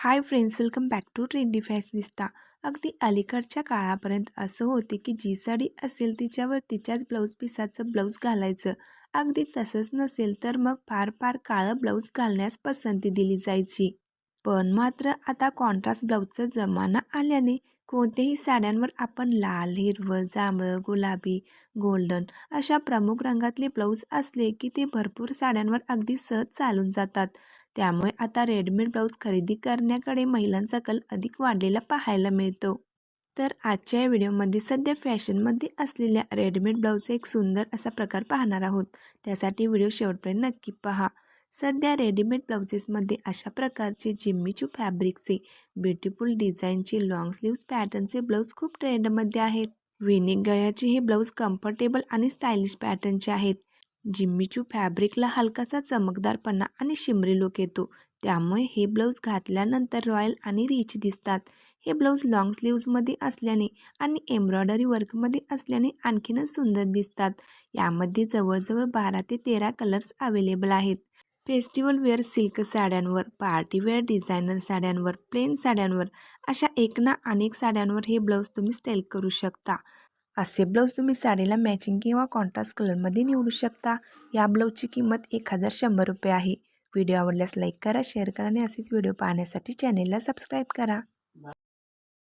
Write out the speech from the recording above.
Hi friends welcome back to trendy fashionista अगदी अलीकडच्या काळापर्यंत असं होते की जी साडी असेल तिच्यावर तिच्याच ब्लाऊज पिसाचं ब्लाऊज घालायचं. अगदी तसंच नसेल तर मग फार फार काळं ब्लाऊज घालण्यास पसंती दिली जायची. पण मात्र आता कॉन्ट्रास्ट ब्लाऊजचा जमाना आल्याने कोणत्याही साड्यांवर आपण लाल हिरवं जांभळं गुलाबी गोल्डन अशा प्रमुख रंगातले ब्लाऊज असले की ते भरपूर साड्यांवर अगदी सहज चालून जातात. त्यामुळे आता रेडीमेड ब्लाऊज खरेदी करण्याकडे महिलांचा कल अधिक वाढलेला पाहायला मिळतो. तर आजच्या या व्हिडिओमध्ये सध्या फॅशनमध्ये असलेल्या रेडीमेड ब्लाऊजचा एक सुंदर असा प्रकार पाहणार आहोत. त्यासाठी व्हिडिओ शेवटपर्यंत नक्की पहा. सध्या रेडीमेड ब्लाउजेसमध्ये अशा प्रकारचे जिम्मीचू फॅब्रिकचे ब्युटिफुल डिझाईनचे लॉंग स्लीव्स पॅटर्नचे ब्लाऊज खूप ट्रेंडमध्ये आहेत. विनिक गळ्याचे हे ब्लाऊज कम्फर्टेबल आणि स्टायलिश पॅटर्नचे आहेत. जिम्मीचू फॅब्रिकला हलकासा चमकदारपणा आणि शिमरी लुक येतो. त्यामुळे हे ब्लाऊज घातल्यानंतर रॉयल आणि रिच दिसतात. हे ब्लाऊज लॉंग स्लीव्जमध्ये असल्याने आणि एम्ब्रॉयडरी वर्कमध्ये असल्याने आणखीनच सुंदर दिसतात. यामध्ये जवळजवळ बारा ते तेरा कलर्स अवेलेबल आहेत. फेस्टिवल वेअर सिल्क साड्यांवर पार्टीवेअर डिझायनर साड्यांवर प्लेन साड्यांवर अशा एक ना अनेक साड्यांवर हे ब्लाऊज तुम्ही स्टाईल करू शकता. असे ब्लाऊज तुम्ही साडीला मॅचिंग किंवा कॉन्ट्रास्ट कलरमध्ये निवडू शकता. या ब्लाऊजची किंमत एक हजार शंभर रुपये आहे. व्हिडिओ आवडल्यास लाईक करा शेअर करा आणि असेच व्हिडिओ पाहण्यासाठी चॅनेलला सबस्क्राईब करा.